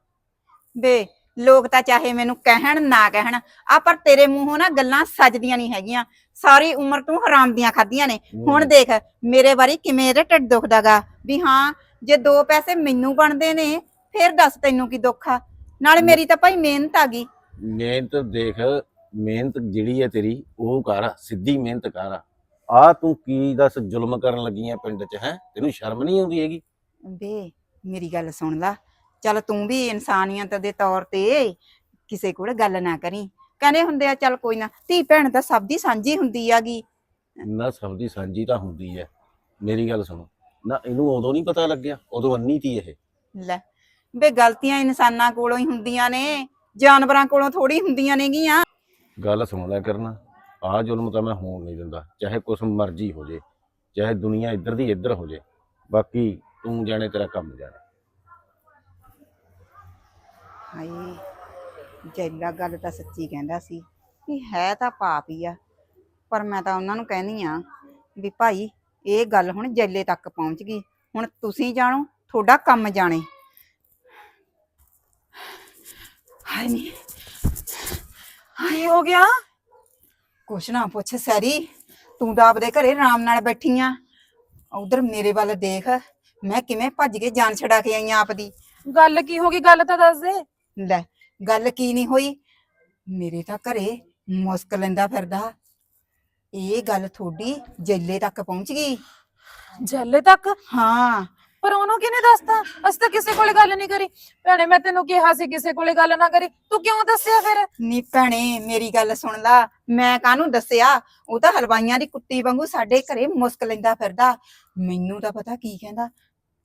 ਵੇ ਲੋਕ ਤਾਂ ਚਾਹੇ ਮੈਨੂੰ ਕਹਿਣ ਨਾ ਕਹਿਣ ਆ ਪਰ ਤੇਰੇ ਮੂੰਹੋਂ ਨਾ ਗੱਲਾਂ ਸੱਜਦੀਆਂ ਨਹੀਂ ਹੈਗੀਆਂ। ਸਾਰੀ ਉਮਰ ਤੂੰ ਹਰਾਮ ਦੀਆਂ ਖਾਧੀਆਂ ਨੇ। ਹੁਣ ਦੇਖ ਮੇਰੇ ਬਾਰੇ ਕਿਵੇਂ ਇਹਦਾ ਢਿੱਡ ਦੁਖਦਾਗਾ ਵੀ ਹਾਂ ਜੇ ਦੋ ਪੈਸੇ ਮੈਨੂੰ ਬਣਦੇ ਨੇ ਫਿਰ ਦੱਸ ਤੈਨੂੰ ਕੀ ਦੁੱਖ ਆ? ਨਾਲੇ ਮੇਰੀ ਤਾਂ ਭਾਈ ਮਿਹਨਤ ਆ ਗਈ। ਮਿਹਨਤ ਦੇਖ ਮਿਹਨਤ ਜਿਹੜੀ ਹੈ ਤੇਰੀ ਉਹ ਕਰ ਸਿੱਧੀ ਮਿਹਨਤ ਕਰ। ਆ ਤੂੰ ਕੀ ਦੱਸ ਜ਼ੁਲਮ ਕਰਨ ਲੱਗੀ ਪਿੰਡ 'ਚ ਹੈ? ਤੈਨੂੰ ਸ਼ਰਮ ਨਹੀਂ ਆਉਂਦੀ ਹੈਗੀ? ਬੇ ਮੇਰੀ ਗੱਲ ਸੁਣ ਲੈ। ਚੱਲ ਤੂੰ ਵੀ ਇਨਸਾਨੀਅਤ ਦੇ ਤੌਰ ਤੇ ਕਿਸੇ ਕੋਲ ਗੱਲ ਨਾ ਕਰੀ। ਕਹਿੰਦੇ ਹੁੰਦੇ ਆ ਚੱਲ ਕੋਈ ਨਾ ਧੀ ਭੈਣ ਤਾਂ ਸਭ ਦੀ ਸਾਂਝੀ ਹੁੰਦੀ ਆਗੀ। ਨਾ ਸਭ ਦੀ ਸਾਂਝੀ ਤਾਂ ਹੁੰਦੀ ਹੈ। ਮੇਰੀ ਗੱਲ ਸੁਣੋ ਨਾ ਇਹਨੂੰ ਉਦੋਂ ਨਹੀਂ ਪਤਾ ਲੱਗਿਆ ਉਦੋਂ ਅੰਨੀ ਤੀ ਇਹ। ਲੈ ਬੇ ਗਲਤੀਆਂ ਇਨਸਾਨਾਂ ਕੋਲੋਂ ਹੀ ਹੁੰਦੀਆਂ ਨੇ ਜਾਨਵਰਾਂ ਕੋਲੋਂ ਥੋੜੀ ਹੁੰਦੀਆਂ ਨੇਗੀਆਂ। ਗੱਲ ਸੁਣ ਲੈ ਕਰਨਾ ਆਹ ਜ਼ੁਲਮ ਤਾਂ ਮੈਂ ਹੋਣ ਨਹੀਂ ਦਿੰਦਾ ਚਾਹੇ ਕੁਛ ਮਰਜ਼ੀ ਹੋ ਜੇ ਚਾਹੇ ਦੁਨੀਆ ਇੱਧਰ ਦੀ ਇੱਧਰ ਹੋ ਜੇ ਬਾਕੀ ਤੂੰ ਜਾਣੇ ਤੇਰਾ ਕੰਮ ਜਾਣੇ। ਹਾਏ ਜੈਲਾ ਗੱਲ ਤਾਂ ਸੱਚੀ ਕਹਿੰਦਾ ਸੀ ਵੀ ਹੈ ਤਾਂ ਪਾਪ ਹੀ ਆ ਪਰ ਮੈਂ ਤਾਂ ਉਹਨਾਂ ਨੂੰ ਕਹਿੰਦੀ ਆ ਵੀ ਭਾਈ ਇਹ ਗੱਲ ਹੁਣ ਜੈਲੇ ਤੱਕ ਪਹੁੰਚ ਗਈ ਹੁਣ ਤੁਸੀਂ ਜਾਣੋ ਤੁਹਾਡਾ ਕੰਮ ਜਾਣੇ। ਹਾਏ ਨੀ ਕੀ ਹੋ ਗਿਆ। ਕੁਛ ਨਾ ਪੁੱਛ ਸੈਰੀ ਤੂੰ ਤਾਂ ਆਪਦੇ ਘਰੇ ਆਰਾਮ ਨਾਲ ਬੈਠੀ ਆ। ਉਧਰ ਮੇਰੇ ਵੱਲ ਦੇਖ ਮੈਂ ਕਿਵੇਂ ਭੱਜ ਕੇ ਜਾਨ ਛਡਾ ਕੇ ਆਈ ਆਂ ਆਪਦੀ ਗੱਲ ਕੀ ਹੋ ਗਈ ਗੱਲ ਤਾਂ ਦੱਸ ਦੇ। ਲੈ ਗੱਲ ਕੀ ਨਹੀਂ ਹੋਈ? ਮੇਰੇ ਤਾਂ ਘਰੇ ਮੁਸਕ ਲੈਂਦਾ ਫਿਰਦਾ। ਇਹ ਗੱਲ ਤੁਹਾਡੀ ਜੇਲੇ ਤੱਕ ਪਹੁੰਚ ਗਈ? ਜੱਲੇ ਤੱਕ? ਹਾਂ। ਪਰ ਉਹਨੂੰ ਕਿਹਨੇ ਦੱਸਤਾ? ਅਸੀਂ ਤਾਂ ਕਿਸੇ ਕੋਲੇ ਗੱਲ ਨਹੀਂ ਕਰੀ। ਭੈਣੇ ਮੈਂ ਤੈਨੂੰ ਕਿਹਾ ਸੀ ਕਿਸੇ ਕੋਲੇ ਗੱਲ ਨਾ ਕਰੀ। ਤੂੰ ਕਿਉਂ ਦੱਸਿਆ ਫਿਰ? ਨੀ ਭੈਣੇ ਮੇਰੀ ਗੱਲ ਸੁਣ ਲਾ। ਮੈਂ ਕਾਹਨੂੰ ਦੱਸਿਆ? ਉਹ ਤਾਂ ਹਲਵਾਈਆਂ ਦੀ ਕੁੱਤੀ ਵਾਂਗੂ ਸਾਡੇ ਘਰੇ ਮੁਸਕ ਲੈਂਦਾ ਫਿਰਦਾ। ਮੈਨੂੰ ਤਾਂ ਪਤਾ ਕੀ ਕਹਿੰਦਾ?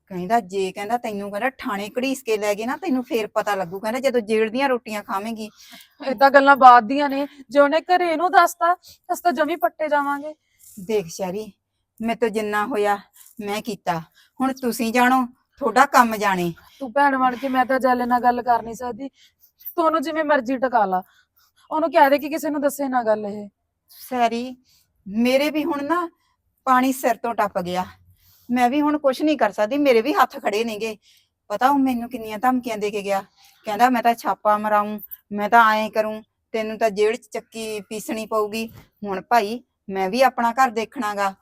ਕਹਿੰਦਾ ਜੇ ਕਹਿੰਦਾ ਤੈਨੂੰ ਕਹਿੰਦਾ ਥਾਣੇ ਘੜੀਸ ਕੇ ਲੈ ਗਏ ਨਾ ਤੈਨੂੰ ਫੇਰ ਪਤਾ ਲੱਗੂ। ਕਹਿੰਦਾ ਜਦੋਂ ਜੇਲ੍ਹ ਦੀਆਂ ਰੋਟੀਆਂ ਖਾਵੇਂਗੀ। ਏਦਾਂ ਗੱਲਾਂ ਬਾਤ ਦੀਆਂ ਨੇ। ਜੇ ਉਹਨੇ ਘਰੇ ਇਹਨੂੰ ਦੱਸਤਾ ਅਸੀਂ ਤਾਂ ਜਮੀ ਪੱਟੇ ਜਾਵਾਂਗੇ। ਦੇਖ ਸ਼ੈਰੀ ਮੈਂ ਤੋਂ ਜਿੰਨਾ ਹੋਇਆ ਮੈਂ ਕੀਤਾ। ਹੁਣ ਤੁਸੀਂ ਜਾਣੋ ਤੁਹਾਡਾ ਕੰਮ ਜਾਣੇ। ਤੂੰ ਭੈਣ ਬਣ ਕੇ ਮੈਂ ਤਾਂ ਜੱਲੇ ਨਾਲ ਗੱਲ ਕਰ ਨਹੀਂ ਸਕਦੀ। ਤੂੰ ਉਹਨੂੰ ਜਿਵੇਂ ਮਰਜ਼ੀ ਟਕਾ ਲਾ। ਉਹਨੂੰ ਕਹਿ ਦੇ ਕਿ ਕਿਸੇ ਨੂੰ ਦੱਸੇ ਨਾ ਗੱਲ ਇਹ। ਸੈਰੀ ਮੇਰੇ ਵੀ ਹੁਣ ਨਾ ਪਾਣੀ ਸਿਰ ਤੋਂ ਟੱਪ ਗਿਆ। ਮੈਂ ਵੀ ਹੁਣ ਕੁਝ ਨਹੀਂ ਕਰ ਸਕਦੀ ਮੇਰੇ ਵੀ ਹੱਥ ਖੜੇ ਨੇਗੇ। ਪਤਾ ਉਹ ਮੈਨੂੰ ਕਿੰਨੀਆਂ ਧਮਕੀਆਂ ਦੇ ਕੇ ਗਿਆ। ਕਹਿੰਦਾ ਮੈਂ ਤਾਂ ਛਾਪਾ ਮਰਾਉਂ ਮੈਂ ਤਾਂ ਐਂ ਕਰੂੰ ਤੈਨੂੰ ਤਾਂ ਜੇਲ੍ਹ 'ਚ ਚੱਕੀ ਪੀਸਣੀ ਪਊਗੀ। ਹੁਣ ਭਾਈ ਮੈਂ ਵੀ ਆਪਣਾ ਘਰ ਦੇਖਣਾਗਾ।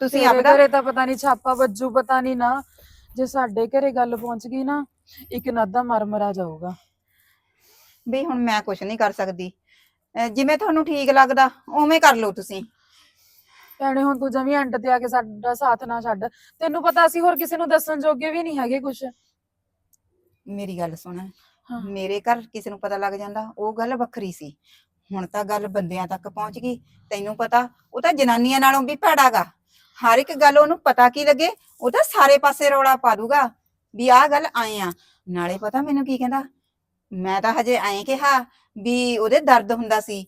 ਤੁਸੀਂ ਤੇਰੇ ਆਪਦਾ ਘਰੇ ਤਾਂ ਪਤਾ ਨਹੀਂ ਛਾਪਾ ਵੱਜੂ ਪਤਾ ਨਹੀਂ ਨਾ। ਜੇ ਸਾਡੇ ਘਰੇ ਗੱਲ ਪਹੁੰਚ ਗਈ ਨਾ ਇੱਕ ਨੱਦਾ ਮਰ ਮਰਾ ਜਾਊਗਾ। ਵੀ ਹੁਣ ਮੈਂ ਕੁਝ ਨਹੀਂ ਕਰ ਸਕਦੀ। ਅਹ ਜਿਵੇਂ ਤੁਹਾਨੂੰ ਠੀਕ ਲੱਗਦਾ ਉਵੇਂ ਕਰ ਲਓ ਤੁਸੀਂ। ਭੈਣੇ ਹੁਣ ਤੂੰ ਜਮੀ ਐਂਡ ਤੇ ਆ ਕੇ ਸਾਡਾ ਸਾਥ ਨਾ ਛੱਡ। ਤੈਨੂੰ ਪਤਾ ਅਸੀਂ ਹੋਰ ਕਿਸੇ ਨੂੰ ਦੱਸਣ ਜੋਗੇ ਵੀ ਨਹੀਂ ਹੈਗੇ ਕੁਛ। ਮੇਰੀ ਗੱਲ ਸੁਣ। ਹਾਂ। ਮੇਰੇ ਘਰ ਕਿਸੇ ਨੂੰ ਪਤਾ ਲੱਗ ਜਾਂਦਾ ਉਹ ਗੱਲ ਵੱਖਰੀ ਸੀ। ਹੁਣ ਤਾਂ ਗੱਲ ਬੰਦਿਆਂ ਤੱਕ ਪਹੁੰਚ ਗਈ। ਤੈਨੂੰ ਪਤਾ ਉਹ ਤਾਂ ਜਨਾਨੀਆਂ ਨਾਲੋਂ ਵੀ ਭੈੜਾਗਾ। ਹਰ ਇੱਕ ਗੱਲ ਉਹਨੂੰ ਪਤਾ ਕੀ ਲੱਗੇ ਉਹ ਤਾਂ ਸਾਰੇ ਪਾਸੇ ਰੌਲਾ ਪਾ ਦੂਗਾ। ਵੀ ਆਹ ਗੱਲ ਆਏ ਆ। ਨਾਲੇ ਪਤਾ ਮੈਨੂੰ ਕੀ ਕਹਿੰਦਾ? ਮੈਂ ਤਾਂ ਹਜੇ ਐਂ ਕਿਹਾ ਵੀ ਉਹਦੇ ਦਰਦ ਹੁੰਦਾ ਸੀ।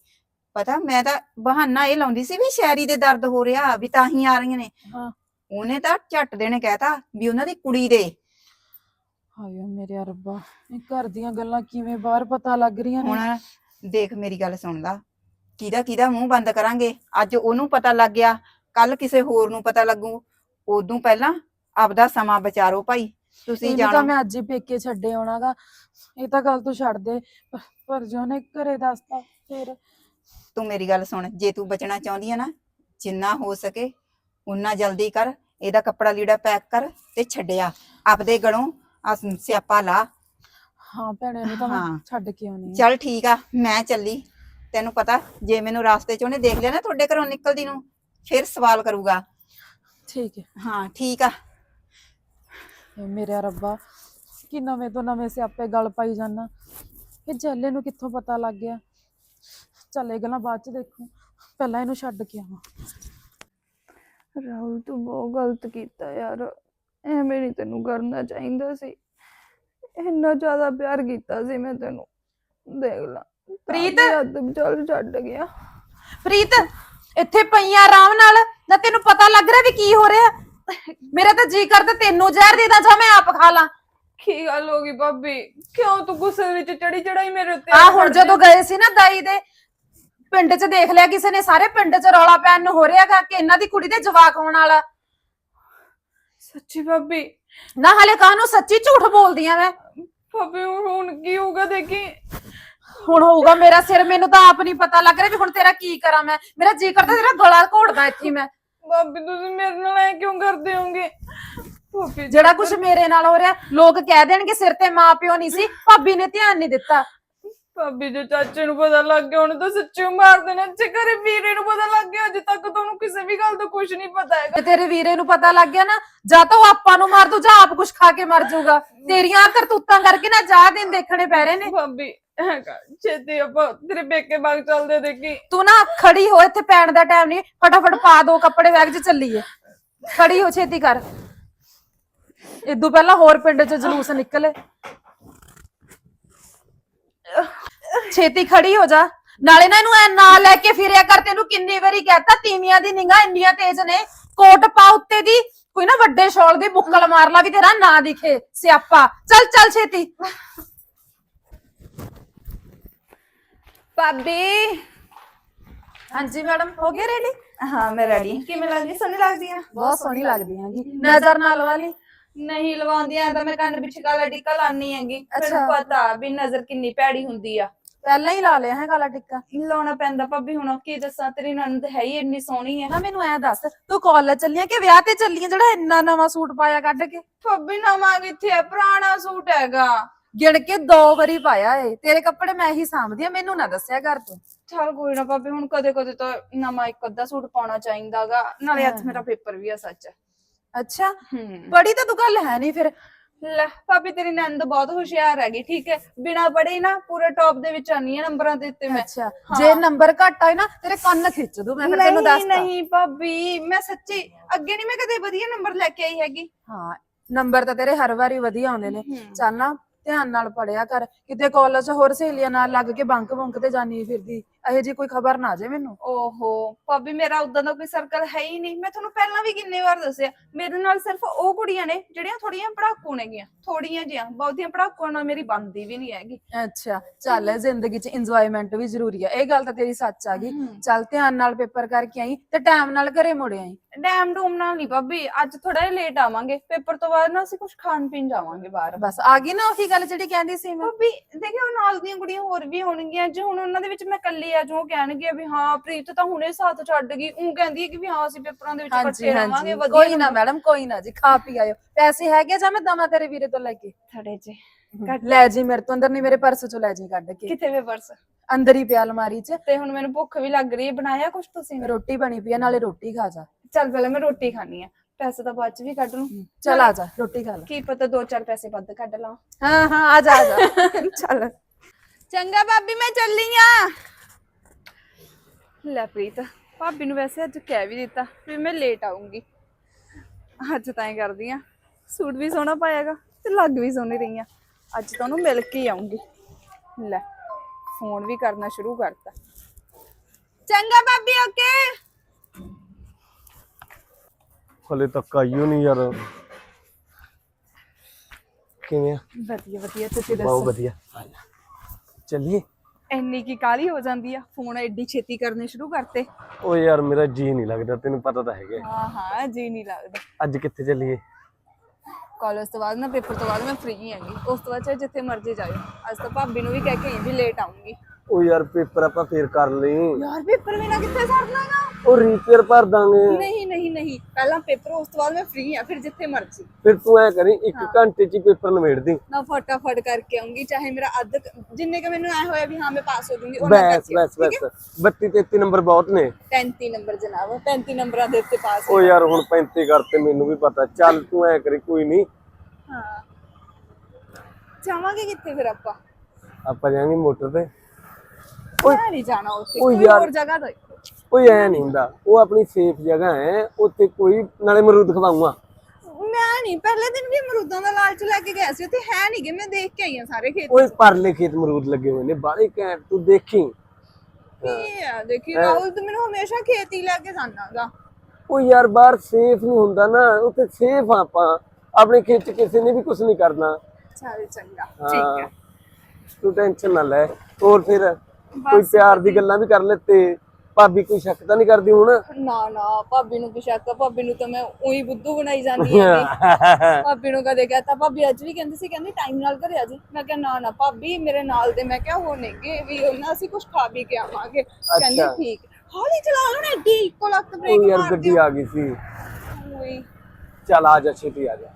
ਪਤਾ ਮੈਂ ਤਾਂ ਬਹਾਨਾ ਇਹ ਲਾਉਂਦੀ ਸੀ ਵੀ ਸ਼ਾਇਰੀ ਦੇ ਦਰਦ ਹੋ ਰਿਹਾ ਵੀ ਤਾਂ ਹੀ ਆ ਰਹੀਆਂ ਨੇ। ਹਾਂ। ਉਹਨੇ ਤਾਂ ਝੱਟ ਦੇਣੇ ਕਹਿਤਾ ਵੀ ਉਹਨਾਂ ਦੀ ਕੁੜੀ ਦੇ। ਹਾਏ ਮੇਰੇ ਰੱਬਾ ਇਹ ਘਰ ਦੀਆਂ ਗੱਲਾਂ ਕਿਵੇਂ ਬਾਹਰ ਪਤਾ ਲੱਗ ਰਹੀਆਂ ਨੇ? ਹੁਣ ਦੇਖ ਮੇਰੀ ਗੱਲ ਸੁਣ ਲਾ ਕਿਹਦਾ ਕਿਹਦਾ ਮੂੰਹ ਬੰਦ ਕਰਾਂਗੇ? ਅੱਜ ਉਹਨੂੰ ਪਤਾ ਲੱਗ ਗਿਆ ਕੱਲ ਕਿਸੇ ਹੋਰ ਨੂੰ ਪਤਾ ਲੱਗੂ। ਉਦੋਂ ਪਹਿਲਾਂ ਆਪਦਾ ਸਮਾਂ ਵਿਚਾਰੋ ਭਾਈ ਤੁਸੀਂ ਇਹਨੂੰ ਤਾਂ ਜਾਣੋ। ਮੈਂ ਅੱਜ ਹੀ ਪੇਕੇ ਛੱਡੇ ਆਉਣਾਗਾ। ਇਹ ਤਾਂ ਗੱਲ ਤੂੰ ਛੱਡ ਦੇ ਪ- ਪਰ ਜੋ ਉਹਨੇ ਘਰੇ ਦੱਸਤਾ ਫਿਰ ਤੂੰ ਮੇਰੀ ਗੱਲ ਸੁਣ ਜੇ ਤੂੰ ਬਚਣਾ ਚਾਹੁੰਦੀ ਆ ਨਾ ਜਿੰਨਾ ਹੋ ਸਕੇ ਉਨਾ ਜਲਦੀ ਕਰ ਇਹਦਾ ਕੱਪੜਾ ਲੀੜਾ ਪੈਕ ਕਰ ਤੇ ਛੱਡਿਆ। ਆਪਦੇ ਗਲੋਂ ਆ ਸਿਆਪਾ ਲਾ। ਹਾਂ ਭੈਣੇ ਨੂੰ ਤਾਂ ਮੈਂ ਹਾਂ। ਛੱਡ ਕੇ ਆਉਣੀ ਚੱਲ ਠੀਕ ਆ ਮੈਂ ਚੱਲੀ। ਤੈਨੂੰ ਪਤਾ ਜੇ ਮੈਨੂੰ ਰਾਸਤੇ 'ਚ ਉਹਨੇ ਦੇਖ ਲਿਆ ਨਾ ਤੁਹਾਡੇ ਘਰੋਂ ਨਿਕਲਦੀ ਨੂੰ ਫਿਰ ਸਵਾਲ ਕਰੂਗਾ। ਠੀਕ ਹੈ। ਹਾਂ ਠੀਕ ਆ। ਮੇਰੇ ਰੱਬਾ ਕਿ ਨਵੇਂ ਤੋਂ ਨਵੇਂ ਸਿਆਪੇ ਗਲ ਪਾਈ ਜਾਣਾ ਇਹ ਜੈਲੇ ਨੂੰ ਕਿੱਥੋਂ ਪਤਾ ਲੱਗ ਗਿਆ? ਚੱਲ ਇਹ ਗੱਲਾਂ ਬਾਅਦ ਚ ਦੇਖੂ। ਪਹਿਲਾਂ ਇਹਨੂੰ ਛੱਡ ਕੇ ਆਵਾਂ। ਰਾਹੁਲ ਤੂੰ ਬਹੁਤ ਗਲਤ ਕੀਤਾ ਯਾਰ। ਐਵੇਂ ਨਹੀਂ ਤੈਨੂੰ ਕਰਨਾ ਚਾਹੀਦਾ ਸੀ। ਇੰਨਾ ਜ਼ਿਆਦਾ ਪਿਆਰ ਕੀਤਾ ਸੀ ਮੈਂ ਤੈਨੂੰ। ਦੇਖ ਲਾ ਪ੍ਰੀਤ! ਚੱਲ ਛੱਡ ਗਿਆ। ਪ੍ਰੀਤ! ਇੱਥੇ ਪਈਆਂ ਆਰਾਮ ਨਾਲ। ਨਾ ਤੈਨੂੰ ਪਤਾ ਲੱਗ ਰਿਹਾ ਵੀ ਕੀ ਹੋ ਰਿਹਾ। ਮੇਰਾ ਤਾਂ ਜੀ ਕਰਦਾ ਤੈਨੂੰ ਜ਼ਹਿਰ ਦੇ ਦਾਂ ਜਾਂ ਮੈਂ ਆਪ ਖਾ ਲਾਂ। ਕੀ ਗੱਲ ਹੋ ਗਈ ਭਾਬੀ? ਕਿਉਂ ਤੂੰ ਗੁੱਸੇ ਵਿੱਚ ਚੜੀ ਚੜਾਈ ਮੇਰੇ ਉੱਤੇ ਆ ਹੁਣ ਜਦੋਂ ਗਏ ਸੀ ਨਾ ਦਾਈ ਦੇ ਪਿੰਡ 'ਚ ਦੇਖ ਲਿਆ ਕਿਸੇ ਨੇ ਸਾਰੇ ਪਿੰਡ 'ਚ ਰੌਲਾ ਪੈਣ ਨੂੰ ਹੋ ਰਿਹਾਗਾ ਕਿ ਇਹਨਾਂ ਦੀ ਕੁੜੀ ਦੇ ਜਵਾਕ ਹੋਣ ਵਾਲਾ। ਸੱਚੀ ਭਾਬੀ। ਨਾ ਹਲੇ ਕਾਹਨੂੰ ਸੱਚੀ ਝੂਠ ਬੋਲਦੀਆਂ ਮੈਂ ਭਾਬੀ ਹੁਣ ਕੀ ਹੋਊਗਾ ਦੇਖੀ। ਹੁਣ ਹੋਊਗਾ ਮੇਰਾ ਸਿਰ ਮੈਨੂੰ ਤਾਂ ਆਪ ਨਹੀਂ ਪਤਾ ਲੱਗ ਰਿਹਾ ਵੀ ਹੁਣ ਤੇਰਾ ਕੀ ਕਰਾਂ ਮੈਂ। ਮੇਰਾ ਜੀ ਕਰਦਾ ਤੇਰਾ ਗਲਾ ਘੋੜਦਾ ਇੱਥੇ ਮੈਂ। ਭਾਬੀ ਤੁਸੀਂ ਮੇਰੇ ਨਾਲ ਐ ਕਿਉਂ ਕਰਦੇ ਹੋਗੇ ਭਾਬੀ ਜਿਹੜਾ ਕੁਝ ਮੇਰੇ ਨਾਲ ਹੋ ਰਿਹਾ ਲੋਕ ਕਹਿ ਦੇਣਗੇ ਸਿਰ ਤੇ ਮਾਂ ਪਿਓ ਨਹੀਂ ਸੀ ਭਾਬੀ ਨੇ ਧਿਆਨ ਨਹੀਂ ਦਿੱਤਾ। ਭਾਬੀ ਜੇ ਚਾਚੇ ਨੂੰ ਪਤਾ ਲੱਗ ਗਿਆ ਉਹਨੂੰ ਤਾਂ ਸੱਚੀ ਮਾਰ ਦੇਣਾ। ਜੇ ਘਰੇ ਵੀਰੇ ਨੂੰ ਪਤਾ ਲੱਗ ਗਿਆ ਅਜੇ ਤੱਕ ਤਾਂ ਉਹਨੂੰ ਕਿਸੇ ਵੀ ਗੱਲ ਦਾ ਕੁਝ ਨਹੀਂ ਪਤਾ ਹੈਗਾ। ਜੇ ਤੇਰੇ ਵੀਰੇ ਨੂੰ ਪਤਾ ਲੱਗ ਗਿਆ ਨਾ ਜਾਂ ਤਾਂ ਉਹ ਆਪਾਂ ਨੂੰ ਮਾਰ ਦੂ ਜਾਂ ਆਪ ਕੁਝ ਖਾ ਕੇ ਮਰ ਜਾਊਗਾ ਤੇਰੀਆਂ ਆਹ ਕਰਤੂਤਾਂ ਕਰਕੇ ਨਾ ਜਾ ਦਿਨ ਦੇਖਣੇ ਪੈ ਰਹੇ ਨੇ। ਭਾਬੀ ਕਰ ਛੇਤੀ ਆਪਾਂ ਤੇਰੇ ਪੇਕੇ ਬਾਗ ਚੱਲਦੇ ਦੇਖੀ। ਤੂੰ ਨਾ ਖੜੀ ਹੋ ਇੱਥੇ ਪੈਣ ਦਾ ਟਾਈਮ ਨਹੀਂ। ਫਟਾਫਟ ਪਾ ਦੋ ਕੱਪੜੇ ਬੈਗ 'ਚ ਚੱਲੀਏ ਖੜੀ ਹੋ ਛੇਤੀ ਕਰ। ਇਦੋਂ ਪਹਿਲਾਂ ਹੋਰ ਪਿੰਡ 'ਚ ਜਲੂਸ ਨਿਕਲੇ। ਛੇਤੀ ਖੜੀ ਹੋ ਜਾ। ਨਾਲੇ ਨਾ ਇਹਨੂੰ ਐ ਨਾਲ ਲੈ ਕੇ ਫਿਰਿਆ ਕਰ ਤੈਨੂੰ ਕਿੰਨੀ ਵਾਰੀ ਕਹਿਤਾ ਤੀਵੀਆਂ ਦੀ ਨਿਗਾਹ ਇੰਨੀਆਂ ਤੇਜ਼ ਨੇ ਕੋਟ ਪਾ ਉੱਤੇ ਦੀ ਕੋਈ ਨਾ ਵੱਡੇ ਸ਼ੌਲ ਦੀ ਬੁੱਕਲ ਮਾਰ ਲਾ ਵੀ ਤੇਰਾ ਨਾਂ ਦਿਖੇ ਸਿਆਪਾ। ਚੱਲ ਚੱਲ ਛੇਤੀ। ਭਾਬੀ। ਹਾਂਜੀ ਮੈਡਮ ਹੋ ਗਏ ਰੈਡੀ ਹਾਂ ਮੈਂ ਰੈਡੀ ਕਿਵੇਂ ਲੱਗਦੀ? ਸੋਹਣੀ ਲੱਗਦੀ ਆ? ਬਹੁਤ ਸੋਹਣੀ ਲੱਗਦੀ ਹੈਗੀ ਨਜ਼ਰ ਨਾਲ ਵਾਲੀ? ਨਹੀਂ ਲਵਾਉਂਦੀ ਆ ਤਾਂ ਮੈਂ ਕੰਨ ਪਿੱਛੇ ਕਾਲਾ ਟਿੱਕਾ ਲਾਨੀ ਹੈਗੀ। ਮੈਨੂੰ ਅੱਛਾ। ਪਤਾ ਵੀ ਨਜ਼ਰ ਕਿੰਨੀ ਭੈੜੀ ਹੁੰਦੀ ਆ। ਪਹਿਲਾਂ ਹੀ ਲਾ ਲਿਆ ਹੈ ਕਾਲਾ ਟਿੱਕਾ। ਲਾਉਣਾ ਪੈਂਦਾ ਭਾਬੀ ਹੁਣ ਕੀ ਦੱਸਾਂ ਤੇਰੀ ਨਣਦ ਹੈ ਹੀ ਇੰਨੀ ਸੋਹਣੀ ਹੈ। ਨਾ ਮੈਨੂੰ ਐ ਦੱਸ ਤੂੰ ਕਾਲਜ ਚੱਲੀ ਆਂ ਕਿ ਵਿਆਹ ਤੇ ਚੱਲੀ ਆਂ ਜਿਹੜਾ ਇੰਨਾ ਨਵਾਂ ਸੂਟ ਪਾਇਆ ਕੱਢ ਕੇ? ਭਾਬੀ ਨਵਾਂ ਕਿੱਥੇ ਹੈ ਪੁਰਾਣਾ ਸੂਟ ਹੈਗਾ। ਗਿਣ ਕੇ ਦੋ ਵਾਰੀ ਪਾਇਆ ਏ। ਤੇਰੇ ਕੱਪੜੇ ਮੈਂ ਹੀ ਸਾਂਭਦੀ ਆ ਮੈਨੂੰ ਨਾ ਦੱਸਿਆ ਕਰ ਤੂੰ। ਚਲ ਕੋਈ ਨਾ ਭਾਬੀ ਹੁਣ ਕਦੇ ਕਦੇ ਤਾਂ ਨਵਾਂ ਇੱਕ ਅੱਧਾ ਸੂਟ ਪਾਉਣਾ ਚਾਹੀਦਾਗਾ। ਨਾਲੇ ਅੱਜ ਮੇਰਾ ਪੇਪਰ ਵੀ ਆ ਸੱਚ। ਅੱਛਾ ਹੂੰ। ਬੜੀ ਤਾਂ ਤੂੰ ਗੱਲ ਹੈ ਨਹੀਂ ਫਿਰ। ਲੈ ਭਾਬੀ ਤੇਰੀ ਨਣਦ ਬਹੁਤ ਹੁਸ਼ਿਆਰ ਹੈਗੀ ਠੀਕ ਹੈ। ਬਿਨਾ ਪੜ੍ਹੇ ਨਾ ਪੂਰੇ ਟੌਪ ਦੇ ਵਿੱਚ ਆਨੀ ਹੈ ਨੰਬਰਾਂ ਦੇ ਉੱਤੇ ਮੈਂ। ਅੱਛਾ ਜੇ ਨੰਬਰ ਘੱਟ ਆਏ ਨਾ ਤੇਰੇ ਕੰਨ ਖਿੱਚ ਦੂੰ ਮੈਂ ਫਿਰ ਤੈਨੂੰ ਨਹੀਂ ਦੱਸਦਾ। ਨਹੀਂ ਭਾਬੀ ਮੈਂ ਸੱਚੀ ਅੱਗੇ ਨਹੀਂ ਮੈਂ ਕਦੇ ਵਧੀਆ ਨੰਬਰ ਲੈ ਕੇ ਆਈ ਹੈਗੀ। ਹਾਂ ਨੰਬਰ ਤਾਂ ਤੇਰੇ ਹਰ ਵਾਰੀ ਵਧੀਆ ਆਉਂਦੇ ਨੇ। ਚੱਲ ਨਾ ਧਿਆਨ ਨਾਲ ਪੜਿਆ ਕਰ। ਕਿਤੇ ਕਾਲਜ 'ਚ ਹੋਰ ਸਹੇਲੀਆਂ ਨਾਲ ਲੱਗ ਕੇ ਬੰਕ ਬੰਕ ਤੇ ਜਾਨੀ ਫਿਰਦੀ ਇਹੋ ਜੀ ਕੋਈ ਖਬਰ ਨਾ ਜੇ ਮੈਨੂੰ। ਓਹੋ ਭਾਬੀ ਮੇਰਾ ਉਦਾਂ ਦਾ ਕੋਈ ਸਰਕਲ ਹੈ ਹੀ ਨਹੀਂ। ਮੈਂ ਤੁਹਾਨੂੰ ਪਹਿਲਾਂ ਵੀ ਕਿੰਨੇ ਵਾਰ ਦੱਸਿਆ ਮੇਰੇ ਨਾਲ ਸਿਰਫ ਉਹ ਕੁੜੀਆਂ ਨੇ ਜਿਹੜੀਆਂ ਥੋੜੀਆਂ ਪੜਾਕੂ ਨੇਗੀਆਂ ਥੋੜੀਆਂ ਜਿਹੀਆਂ ਬਹੁਤੀਆਂ ਪੜਾਕੂਆਂ ਨਾਲ ਮੇਰੀ ਬਣਦੀ ਵੀ ਨਹੀਂ ਹੈਗੀ। ਅੱਛਾ ਚੱਲ ਜ਼ਿੰਦਗੀ 'ਚ ਇੰਜੋਇਮੈਂਟ ਵੀ ਜ਼ਰੂਰੀ ਆ। ਇਹ ਗੱਲ ਤਾਂ ਤੇਰੀ ਸੱਚ ਆ ਗਈ। ਚੱਲ ਧਿਆਨ ਨਾਲ ਪੇਪਰ ਕਰਕੇ ਆਈ ਤੇ ਟਾਈਮ ਨਾਲ ਘਰੇ ਮੁੜ ਆਈ। ਡੈਮ ਡੂਮ ਨਾਲ ਨਹੀਂ ਭਾਬੀ ਅੱਜ ਥੋੜਾ ਜਿਹਾ ਲੇਟ ਆਵਾਂਗੇ। ਪੇਪਰ ਤੋਂ ਬਾਅਦ ਨਾ ਅਸੀਂ ਕੁਝ ਖਾਣ ਪੀਣ ਜਾਵਾਂਗੇ ਬਾਹਰ। ਬਸ ਆ ਗਈ ਨਾ ਉਹੀ ਗੱਲ। ਜਿਹੜੀ ਕਹਿੰਦੀ ਸੀ ਮੈਂ। ਭਾਬੀ ਦੇਖਿਓ ਨਾਲ ਦੀਆਂ ਕੁੜੀਆਂ ਹੋਰ ਵੀ ਹੋਣਗੀਆਂ ਜੇ ਹੁਣ ਉਹਨਾਂ ਦੇ ਵਿੱਚ ਮੈਂ ਇਕੱਲੀ ਆ ਜੋ ਕਹਿਣਗੇ ਵੀ ਹਾਂ ਪ੍ਰੀਤ ਤਾਂ ਹੁਣੇ ਸਾਥ ਛੱਡ ਗਈ ਉਹ ਕਹਿੰਦੀ ਹੈ ਕਿ ਵੀ ਹਾਂ ਅਸੀਂ ਪੇਪਰਾਂ ਦੇ ਵਿੱਚ ਹਾਂਜੀ ਇਕੱਠੇ ਰਵਾਂਗੇ ਹਾਂਜੀ ਕੋਈ ਨਾ ਮੈਡਮ ਕੋਈ ਨਾ ਜੀ ਖਾ ਪੀ ਆਇਓ। ਪੈਸੇ ਹੈਗੇ ਜਾਂ ਮੈਂ ਦਵਾਂ ਤੇਰੇ ਵੀਰੇ ਤੋਂ ਲੈ ਕੇ? ਥੜੇ ਜੇ। ਲੈ ਜੀ ਮੇਰੇ ਤੋਂ ਅੰਦਰ ਨਹੀਂ ਮੇਰੇ ਪਰਸ ਚੋਂ ਲੈ ਜੀ ਕੱਢ ਕੇ। ਕਿੱਥੇ ਵੇ ਪਰਸ? ਅੰਦਰ ਹੀ ਪਿਆ ਅਲਮਾਰੀ 'ਚ। ਤੇ ਹੁਣ ਮੈਨੂੰ ਭੁੱਖ ਵੀ ਲੱਗ ਰਹੀ ਹੈ ਬਣਾਇਆ ਕੁਝ ਤੁਸੀਂ? ਰੋਟੀ ਬਣੀ ਪਈ ਆ ਨਾਲੇ ਰੋਟੀ ਖਾ ਜਾ। ਚੱਲ ਪਹਿਲਾਂ ਮੈਂ ਰੋਟੀ ਖਾਣੀ ਆ ਪੈਸੇ ਤਾਂ ਬਾਅਦ ਚ ਵੀ ਕੱਢ ਲੂੰ ਚਲ ਆ ਜਾ ਰੋਟੀ ਖਾ ਲੈ। ਕੀ ਪਤਾ ਦੋ ਚਾਰ ਪੈਸੇ ਵੱਧ ਕੱਢ ਲਾਂ। ਹਾਂ ਹਾਂ ਆ ਜਾ ਆ ਜਾ। ਚੱਲ। ਚੰਗਾ ਭਾਬੀ ਮੈਂ ਚੱਲੀ ਆ। ਲੈ ਪ੍ਰੀਤ ਭਾਬੀ ਨੂੰ ਵੈਸੇ ਅੱਜ ਕਹਿ ਵੀ ਦਿੱਤਾ ਵੀ ਮੈਂ ਲੇਟ ਆਉਂਗੀ ਅੱਜ ਤਾਂ ਹੀ ਕਰਦੀ ਆ ਸੂਟ ਵੀ ਸੋਹਣਾ ਪਾਇਆਗਾ ਤੇ ਲੱਗ ਵੀ ਸੋਹਣੀ ਰਹੀ ਆ। ਅੱਜ ਤਾਂ ਉਹਨੂੰ ਮਿਲ ਕੇ ਆਉਂਗੀ ਲੈ ਫੋਨ ਵੀ ਕਰਨਾ ਸ਼ੁਰੂ ਕਰਤਾ। ਚੰਗਾ ਭਾਬੀ ਓਕੇ ਹਲੇ ਤੱਕ ਆਈਓ ਨਹੀਂ ਯਾਰ। ਕਿਵੇਂ ਆ? ਵਧੀਆ ਵਧੀਆ ਤੁਸੀਂ ਬਹੁਤ ਦੱਸੋ? ਵਧੀਆ। ਚੱਲੀਏ। ਇੰਨੀ ਕੀ ਕਾਲੀ ਹੋ ਜਾਂਦੀ ਆ? ਫੋਨ ਐਡੀ ਛੇਤੀ ਕਰਨੇ ਸ਼ੁਰੂ ਕਰਤੇ। ਓ ਯਾਰ ਮੇਰਾ ਜੀ ਨਹੀਂ ਲੱਗਦਾ ਤੈਨੂੰ ਪਤਾ ਤਾਂ ਹੈਗਾ। ਹਾਂ ਹਾਂ ਜੀ ਨਹੀਂ ਲੱਗਦਾ। ਅੱਜ ਕਿੱਥੇ ਚੱਲੀਏ? ਕਾਲਜ ਤੋਂ ਬਾਅਦ ਨਾ ਪੇਪਰ ਤੋਂ ਬਾਅਦ ਮੈਂ ਫ੍ਰੀ ਹੈਗੀ। ਉਸ ਤੋਂ ਬਾਅਦ ਚਾਹੇ ਜਿੱਥੇ ਮਰਜ਼ੀ ਜਾਇਓ। ਅੱਜ ਤਾਂ ਭਾਬੀ ਨੂੰ ਵੀ ਕਹਿ ਕੇ ਆਈ ਵੀ ਲੇਟ ਆਉਂਗੀ ਓ ਯਾਰ ਪੇਪਰ ਆਪਾਂ ਫੇਰ ਕਰ ਲਈ ਯਾਰ ਪੇਪਰ ਬਿਨਾ ਕਿੱਥੇ ਸਰਨਾਗਾ ਉਹ ਰੀਪੇਅਰ ਭਰ ਦਾਂਗੇ। ਨਹੀਂ ਨਹੀਂ ਨਹੀਂ। ਪਹਿਲਾਂ ਪੇਪਰ ਉਸ ਤੋਂ ਬਾਅਦ ਮੈਂ ਫ੍ਰੀ ਆ ਫਿਰ ਜਿੱਥੇ ਮਰਜ਼ੀ। ਫਿਰ ਤੂੰ ਐ ਕਰੀ ਇੱਕ ਘੰਟੇ ਚ ਹੀ ਪੇਪਰ ਨਿਬੇੜ ਦੀ। ਮੈਂ ਫਟਾਫਟ ਕਰਕੇ ਆਉਂਗੀ ਚਾਹੇ ਮੇਰਾ ਅੱਧ ਜਿੰਨੇ ਕ ਮੈਨੂੰ ਐ ਹੋਇਆ ਵੀ ਹਾਂ ਮੈਂ ਪਾਸ ਹੋ ਜੂੰਗੀ ਉਹਨਾਂ ਬਸ ਕਰਕੇ। ਬਸ ਬਸ। 32 33 ਨੰਬਰ ਬਹੁਤ ਨੇ। 35 ਨੰਬਰ ਜਨਾਬ 35 ਨੰਬਰਾਂ ਦੇ ਉੱਤੇ ਪਾਸ ਓ ਯਾਰ ਹੁਣ 35 ਕਰਤੇ ਮੈਨੂੰ ਵੀ ਪਤਾ। ਚੱਲ ਤੂੰ ਐ ਕਰੀ ਕੋਈ ਨਹੀਂ। ਹਾਂ। ਜਾਵਾਂਗੇ ਕਿੱਥੇ ਫਿਰ ਆਪਾਂ? ਆਪਾਂ ਜਾਵਾਂਗੇ ਮੋਟਰ ਤੇ। ਮੈਂ ਨਹੀਂ ਜਾਣਾ ਉੱਥੇ ਓਏ ਕੋਈ ਯਾਰ। ਹੋਰ ਜਗ੍ਹਾ ਦੇਖੋ ਕੋਈ ਐ ਨਹੀਂ ਹੁੰਦਾ ਉਹ ਆਪਣੀ ਸੇਫ ਜਗ੍ਹਾ ਹੈ ਉੱਥੇ ਕੋਈ ਨਾਲੇ ਮਰੂਦ ਖਵਾਉਂਗਾ। ਮੈਂ ਨਹੀਂ ਪਹਿਲੇ ਦਿਨ ਵੀ ਅਮਰੂਦਾਂ ਦਾ ਲਾਲਚ ਲੈ ਕੇ ਗਿਆ ਸੀ ਉੱਥੇ ਹੈ ਨਹੀਂਗੇ ਮੈਂ ਦੇਖ ਕੇ ਆਈ ਆ ਸਾਰੇ ਖੇਤ ਓਏ ਪਰਲੇ ਖੇਤ ਮਰੂਦ ਲੱਗੇ ਹੋਏ ਨੇ ਬਾਹਲੇ ਘੈਂਟ ਤੂੰ ਦੇਖੀ? ਕੀ ਆ ਦੇਖੀ ਰਾਹੁਲ ਤੂੰ ਮੈਨੂੰ ਹਮੇਸ਼ਾ ਖੇਤ ਹੀ ਲੈ ਕੇ ਜਾਣਾਗਾ ਉਹ ਯਾਰ ਬਾਹਰ ਸੇਫ ਨਹੀਂ ਹੁੰਦਾ ਨਾ ਉੱਥੇ ਸੇਫ ਆਪਾਂ। ਆਪਣੇ ਖੇਤ 'ਚ ਕਿਸੇ ਨੇ ਵੀ ਕੁਝ ਨਹੀਂ ਕਰਨਾ। ਚੱਲ ਚੰਗਾ। ਠੀਕ ਹੈ। ਤੂੰ ਟੈਨਸ਼ਨ ਨਾ ਲੈ। ਹੋਰ ਫਿਰ? ਕੋਈ ਪਿਆਰ ਦੀ ਗੱਲਾਂ ਵੀ ਕਰ ਲੈ ਤੇ ਭਾਬੀ ਕੋਈ ਸ਼ੱਕ ਤਾਂ ਨਹੀਂ ਕਰਦੀ ਹੁਣ? ਨਾ ਨਾ ਭਾਬੀ ਨੂੰ ਕੀ ਸ਼ੱਕ ਆ। ਭਾਬੀ ਨੂੰ ਤਾਂ ਮੈਂ ਉਹੀ ਬੁੱਧੂ ਬਣਾਈ ਜਾਂਦੀ ਹਾਂ ਭਾਬੀ ਨੂੰ ਕਦੇ ਕਹਤਾ ਭਾਬੀ ਅੱਜ ਵੀ ਕਹਿੰਦੀ ਸੀ ਕਹਿੰਦੀ ਟਾਈਮ ਨਾਲ ਘਰੇ ਆ ਜੀ। ਮੈਂ ਕਿਹਾ ਨਾ ਨਾ ਭਾਬੀ ਮੇਰੇ ਨਾਲ ਦੇ। ਮੈਂ ਕਿਹਾ ਹੋ ਨੇਗੇ ਵੀ ਉਹਨਾਂ ਅਸੀਂ ਕੁਝ ਖਾ ਪੀ ਕੇ ਆਵਾਂਗੇ। ਕਹਿੰਦੀ। ਠੀਕ। ਹੌਲੀ ਚਲਾ ਲਓ ਨਾ ਏਡੀ ਇੱਕੋ ਲੱਤ ਉਹ ਬ੍ਰੇਕ ਯਾਰ ਮਾਰ ਗੱਡੀ ਆ ਗਈ ਸੀ। ਚੱਲ ਆ ਜਾ ਛੇਤੀ ਆ ਜਾ।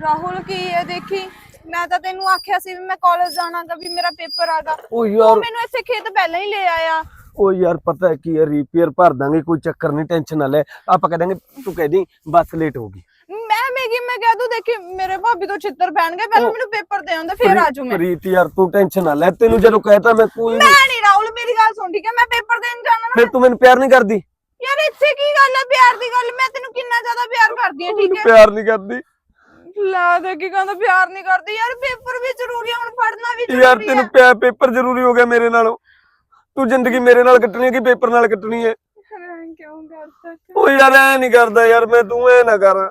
ਰਾਹੁਲ ਕੀ ਹੈ ਦੇਖੀ? ਮੈਂ ਤਾਂ ਤੈਨੂੰ ਆਖਿਆ ਸੀ ਵੀ ਮੈਂ ਕਾਲਜ ਜਾਣਾਗਾ ਵੀ ਮੇਰਾ ਪੇਪਰ ਆਗਾ। ਉਹ ਯਾਰ। ਮੈਨੂੰ ਇੱਥੇ ਖੇਤ ਪਹਿਲਾਂ ਹੀ ਲੈ ਆਇਆ। ਉਹ ਯਾਰ ਪਤਾ ਹੈ ਕੀ ਰੀਪੇਅਰ ਭਰ ਦਾਂਗੇ ਕੋਈ ਚੱਕਰ ਨਹੀਂ ਟੈਨਸ਼ਨ ਨਾ ਲੈ। ਆਪਾਂ ਕਹਿ ਦਾਂਗੇ ਤੂੰ ਕਹਿ ਦੀ ਬੱਸ ਲੇਟ ਹੋ ਗਈ। ਮੈਂ ਮੈਗੀ ਮੈਂ ਕਹਿ ਦੂੰ ਦੇਖੀ ਮੇਰੇ ਭਾਬੀ ਤੋਂ ਛਿੱਤਰ ਪੈਣਗੇ ਪਹਿਲਾਂ ਮੈਨੂੰ ਪੇਪਰ ਦੇ ਆਉਂਦਾ ਫਿਰ ਆ ਜਾਊਂ ਮੈਂ। ਪ੍ਰੀਤ ਯਾਰ ਤੂੰ ਟੈਨਸ਼ਨ ਨਾ ਲੈ। ਤੈਨੂੰ ਜਦੋਂ ਕਹਿਤਾ ਮੈਂ ਕੋਈ ਮੈਂ ਨਹੀਂ ਰਾਹੁਲ ਮੇਰੀ ਗੱਲ ਸੁਣ ਠੀਕ ਹੈ? ਮੈਂ ਪੇਪਰ ਦੇਣ ਜਾਣਾ ਨਾ। ਫਿਰ ਤੂੰ ਮੈਨੂੰ ਪਿਆਰ ਨਹੀਂ ਕਰਦੀ? ਯਾਰ ਇੱਥੇ ਕੀ ਗੱਲ ਹੈ? ਪਿਆਰ ਦੀ ਗੱਲ ਮੈਂ ਤੈਨੂੰ ਕਿੰਨਾ ਜ਼ਿਆਦਾ ਪਿਆਰ ਕਰਦੀ ਹਾਂ ਠੀਕ ਹੈ? ਪਿਆਰ ਨਹੀਂ ਕਰਦੀ। ਲਾ ਦੇ ਕੀ ਕਹਿੰਦਾ ਪਿਆਰ ਨਹੀਂ ਕਰਦੀ ਯਾਰ ਪੇਪਰ ਵੀ ਜ਼ਰੂਰੀ ਹੈ ਹੁਣ ਪੜ੍ਹਨਾ ਵੀ ਯਾਰ ਜ਼ਰੂਰੀ ਹੈ ਤੈਨੂੰ ਪਿਆ ਪੇਪਰ ਜ਼ਰੂਰੀ ਹੋ ਗਿਆ ਮੇਰੇ ਨਾਲੋਂ। ਤੂੰ ਜ਼ਿੰਦਗੀ ਮੇਰੇ ਨਾਲ ਕੱਟਣੀ ਹੈ ਕਿ ਪੇਪਰ ਨਾਲ ਕੱਟਣੀ ਹੈ? ਐਂ ਕਿਉਂ ਕਰਦਾ ਓ ਯਾਰ ਐ ਨਹੀਂ ਕਰਦਾ ਯਾਰ ਮੈਂ ਤੂੰ ਐ ਨਾ ਕਰ।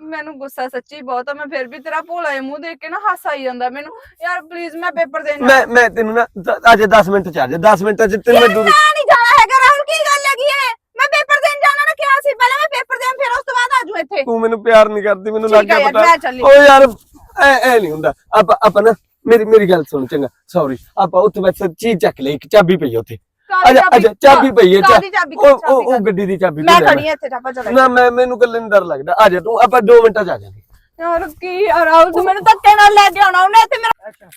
ਮੈਨੂੰ ਗੁੱਸਾ ਸੱਚੀ ਬਹੁਤ ਆ ਮੈਂ ਫਿਰ ਵੀ ਤੇਰਾ ਭੋਲਾ ਜਿਹਾ ਮੂੰਹ ਦੇਖ ਕੇ ਨਾ ਹਾਸਾ ਆਈ ਜਾਂਦਾ ਮੈਨੂੰ। ਯਾਰ ਪਲੀਜ਼ ਮੈਂ ਪੇਪਰ ਦੇਣਾ ਮੈਂ ਮੈਂ ਤੈਨੂੰ ਨਾ ਦ- ਅਜੇ 10 ਮਿੰਟ ਚ ਆ ਜਾ 10 ਮਿੰਟਾਂ ਚ ਤੈਨੂੰ ਮੈਂ ਦੂਰ ਨਹੀਂ ਜਾਣਾ ਹੈਗਾ ਰਾਹੁਲ ਕੀ ਗੱਲ ਹੈਗੀ ਏ? ਮੈਂ ਪੇਪਰ ਦੇਣ ਜਾਣਾ ਨਾ ਕਿਹਾ ਸੀ ਪਹਿਲਾਂ ਮੈਂ ਦੇਣ ਫਿਰ ਉਸ ਤੋਂ ਬਾਅਦ ਆਜੂ ਇੱਥੇ। ਤੂੰ ਮੈਨੂੰ ਪਿਆਰ ਨਹੀਂ ਕਰਦੀ ਮੈਨੂੰ ਲੱਗ ਠੀਕ ਆ ਗਿਆ ਯਾਰ ਪਤਾ। ਚੱਲੀ। ਓ ਯਾਰ ਐ ਐ ਨਹੀਂ ਹੁੰਦਾ। ਆਪਾਂ ਆਪਾਂ ਨਾ ਮੇਰੀ ਮੇਰੀ ਗੱਲ ਸੁਣ ਚੰਗਾ ਸੌਰੀ ਆਪਾਂ ਉੱਥੇ ਬਸ ਚੀਜ਼ ਚੱਕ ਲਈ ਇੱਕ ਚਾਬੀ ਪਈ ਆ ਉੱਥੇ। ਕਾਹਦੀ ਅਜਾ ਅਜਾ ਚਾਬੀ। ਪਈ ਹੈ ਕਾਹਦੀ ਚਾਬੀ ਉਹ ਉਹ ਉਹ ਗੱਡੀ ਦੀ ਚਾਬੀ ਮੈਂ ਤੂੰ ਲੈ ਖੜੀ ਆ ਇੱਥੇ ਟਾਪਾ ਚਲਾ ਨਾ ਮੈਂ ਮੈਨੂੰ ਗੱਲੇ ਨੂੰ ਡਰ ਲੱਗਦਾ। ਆ ਜਾ ਤੂੰ ਆਪਾਂ 2 ਮਿੰਟਾਂ ਚ ਆ ਜਾਵਾਂਗੇ ਯਾਰ ਕੀ ਯਾਰ ਤੂੰ ਮੈਨੂੰ ਧੱਕੇ ਨਾਲ ਲੈ ਕੇ ਆਉਣਾ ਉਹਨੇ ਇੱਥੇ ਮੇਰਾ